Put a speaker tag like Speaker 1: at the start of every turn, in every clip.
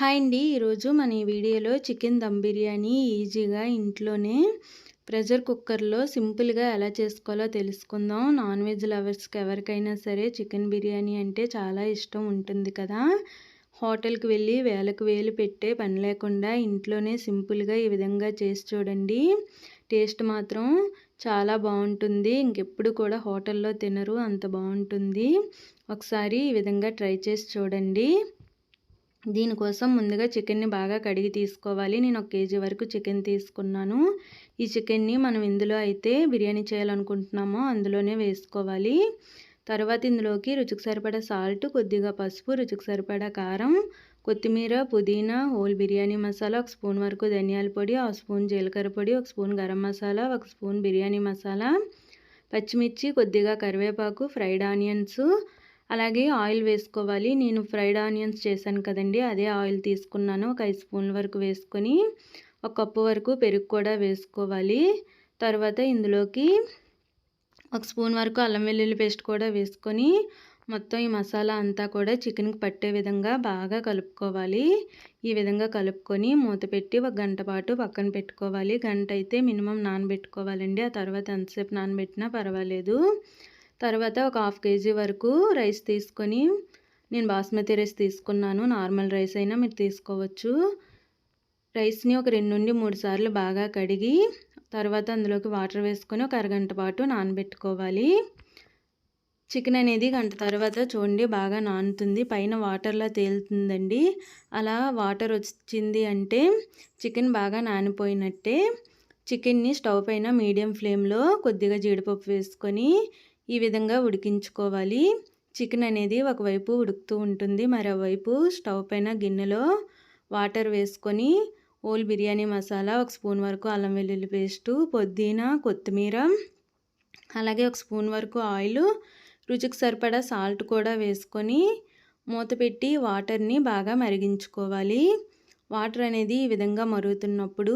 Speaker 1: Hi అండి. ఈరోజు మన ఈ వీడియోలో చికెన్ దమ్ బిర్యానీ ఈజీగా ఇంట్లోనే ప్రెషర్ కుక్కర్లో సింపుల్గా ఎలా చేసుకోవాలో తెలుసుకుందాం. నాన్ వెజ్ లవర్స్కి ఎవరికైనా సరే చికెన్ బిర్యానీ అంటే చాలా ఇష్టం ఉంటుంది కదా. హోటల్కి వెళ్ళి వేలకు వేలు పెట్టే పని లేకుండా ఇంట్లోనే సింపుల్గా ఈ విధంగా చేసి చూడండి. టేస్ట్ మాత్రం చాలా బాగుంటుంది. ఇంకెప్పుడు కూడా హోటల్లో తినరు అంత బాగుంటుంది. ఒకసారి ఈ విధంగా ట్రై చేసి చూడండి. దీనికోసం ముందుగా చికెన్ని బాగా కడిగి తీసుకోవాలి. నేను ఒక కేజీ వరకు చికెన్ తీసుకున్నాను. ఈ చికెన్ని మనం ఇందులో అయితే బిర్యానీ చేయాలనుకుంటున్నామో అందులోనే వేసుకోవాలి. తర్వాత ఇందులోకి రుచికి సరిపడా సాల్ట్ కొద్దిగా పసుపు రుచికి సరిపడా కారం కొత్తిమీర పుదీనా హోల్ బిర్యానీ మసాలా ఒక స్పూన్ వరకు ధనియాల పొడి ఒక స్పూన్ జీలకర్ర పొడి ఒక స్పూన్ గరం మసాలా ఒక స్పూన్ బిర్యానీ మసాలా పచ్చిమిర్చి కొద్దిగా కరివేపాకు ఫ్రైడ్ ఆనియన్స్ అలాగే ఆయిల్ వేసుకోవాలి. నేను ఫ్రైడ్ ఆనియన్స్ చేశాను కదండి అదే ఆయిల్ తీసుకున్నాను. ఒక ఐదు స్పూన్ల వరకు వేసుకొని ఒక కప్పు వరకు పెరుగు కూడా వేసుకోవాలి. తర్వాత ఇందులోకి ఒక స్పూన్ వరకు అల్లం వెల్లుల్లి పేస్ట్ కూడా వేసుకొని మొత్తం ఈ మసాలా అంతా కూడా చికెన్కి పట్టే విధంగా బాగా కలుపుకోవాలి. ఈ విధంగా కలుపుకొని మూత పెట్టి ఒక గంట పాటు పక్కన పెట్టుకోవాలి. గంట అయితే మినిమం నానబెట్టుకోవాలండి. ఆ తర్వాత ఎంతసేపు నానబెట్టినా పర్వాలేదు. తర్వాత ఒక హాఫ్ కేజీ వరకు రైస్ తీసుకొని నేను బాస్మతి రైస్ తీసుకున్నాను. నార్మల్ రైస్ అయినా మీరు తీసుకోవచ్చు. రైస్ని ఒక రెండు నుండి మూడు సార్లు బాగా కడిగి తర్వాత అందులోకి వాటర్ వేసుకొని ఒక అరగంట పాటు నానబెట్టుకోవాలి. చికెన్ అనేది గంట తర్వాత చూడండి బాగా నానుతుంది. పైన వాటర్లా తేలుతుందండి. అలా వాటర్ వచ్చింది అంటే చికెన్ బాగా నానిపోయినట్టే చికెన్ని స్టవ్ పైన మీడియం ఫ్లేమ్లో కొద్దిగా జీడిపప్పు వేసుకొని ఈ విధంగా ఉడికించుకోవాలి. చికెన్ అనేది ఒకవైపు ఉడుకుతూ ఉంటుంది. మరోవైపు స్టవ్ పైన గిన్నెలో వాటర్ వేసుకొని ఓల్ బిర్యానీ మసాలా ఒక స్పూన్ వరకు అల్లం వెల్లుల్లి పేస్టు పుదీనా కొత్తిమీర అలాగే ఒక స్పూన్ వరకు ఆయిల్ రుచికి సరిపడా సాల్ట్ కూడా వేసుకొని మూత పెట్టి వాటర్ని బాగా మరిగించుకోవాలి. వాటర్ అనేది ఈ విధంగా మరుగుతున్నప్పుడు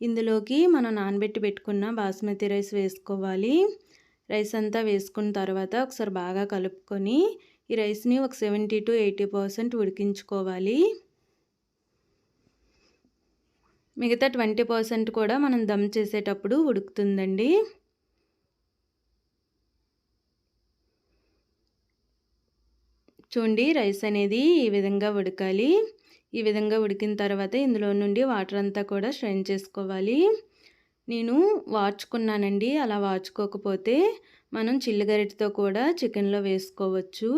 Speaker 1: ఇందులోకి మనం నానబెట్టి పెట్టుకున్న బాస్మతి రైస్ వేసుకోవాలి. రైస్ అంతా వేసుకున్న తర్వాత ఒకసారి బాగా కలుపుకొని ఈ రైస్ని ఒక సెవెంటీ టు ఎయిటీ పర్సెంట్ ఉడికించుకోవాలి. మిగతా ట్వంటీ పర్సెంట్ కూడా మనం దమ్ చేసేటప్పుడు ఉడుకుతుందండి. చూడండి రైస్ అనేది ఈ విధంగా ఉడకాలి. ఈ విధంగా ఉడికిన తర్వాత ఇందులో నుండి వాటర్ అంతా కూడా స్ట్రెయిన్ చేసుకోవాలి. నేను వాచుకున్నానండి అలా వాచుకోకపోతే మనం చిల్లిగరిటితో కూడా చికెన్లో వేసుకోవచ్చు.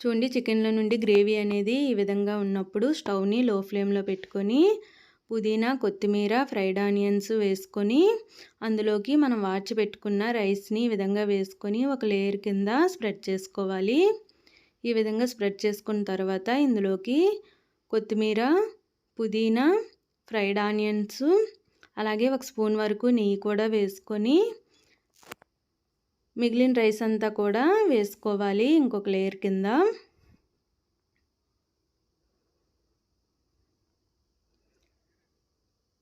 Speaker 1: చూడండి చికెన్లో నుండి గ్రేవీ అనేది ఈ విధంగా ఉన్నప్పుడు స్టవ్ని లో ఫ్లేమ్లో పెట్టుకొని పుదీనా కొత్తిమీర ఫ్రైడ్ ఆనియన్స్ వేసుకొని అందులోకి మనం వాచి పెట్టుకున్న రైస్ని ఈ విధంగా వేసుకొని ఒక లేయర్ కింద స్ప్రెడ్ చేసుకోవాలి. ఈ విధంగా స్ప్రెడ్ చేసుకున్న తర్వాత ఇందులోకి కొత్తిమీర పుదీనా ఫ్రైడ్ ఆనియన్స్ అలాగే ఒక స్పూన్ వరకు నెయ్యి కూడా వేసుకొని మిగిలిన రైస్ అంతా కూడా వేసుకోవాలి ఇంకొక లేయర్ కింద.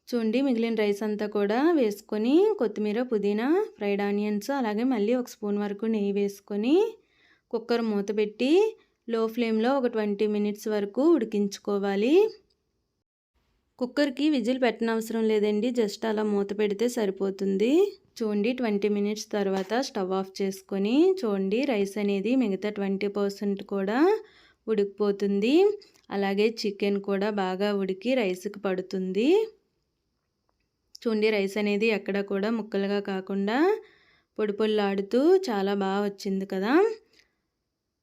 Speaker 1: చూడండి మిగిలిన రైస్ అంతా కూడా వేసుకొని కొత్తిమీర పుదీనా ఫ్రైడ్ ఆనియన్స్ అలాగే మళ్ళీ ఒక స్పూన్ వరకు నెయ్యి వేసుకొని కుక్కర్ మూత పెట్టి లో ఫ్లేమ్లో ఒక ట్వంటీ మినిట్స్ వరకు ఉడికించుకోవాలి. కుక్కర్కి విజిల్ పెట్టనవసరం లేదండి. జస్ట్ అలా మూత పెడితే సరిపోతుంది. చూడండి ట్వంటీ మినిట్స్ తర్వాత స్టవ్ ఆఫ్ చేసుకొని చూడండి రైస్ అనేది మిగతా ట్వంటీ పర్సెంట్ కూడా ఉడికిపోతుంది. అలాగే చికెన్ కూడా బాగా ఉడికి రైస్కి పడుతుంది. చూడండి రైస్ అనేది ఎక్కడ కూడా ముక్కలుగా కాకుండా పొడి పొల్లాడుతూ చాలా బాగా వచ్చింది కదా.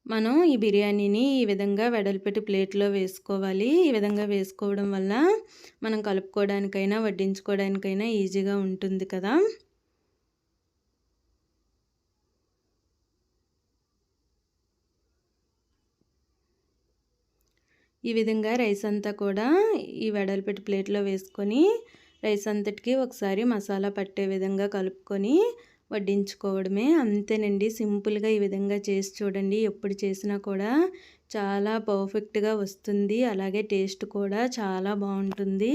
Speaker 1: మనం ఈ బిర్యానీని ఈ విధంగా వెడల్పెట్టి ప్లేట్లో వేసుకోవాలి. ఈ విధంగా వేసుకోవడం వల్ల మనం కలుపుకోవడానికైనా వడ్డించుకోవడానికైనా ఈజీగా ఉంటుంది కదా. ఈ విధంగా రైస్ అంతా కూడా ఈ వెడల్పెట్టి ప్లేట్లో వేసుకొని రైస్ అంతటికి ఒకసారి మసాలా పట్టే విధంగా కలుపుకొని వడ్డించుకోవడమే. అంతేనండి. సింపుల్గా ఈ విధంగా చేసి చూడండి. ఎప్పుడు చేసినా కూడా చాలా పర్ఫెక్ట్గా వస్తుంది. అలాగే టేస్ట్ కూడా చాలా బాగుంటుంది.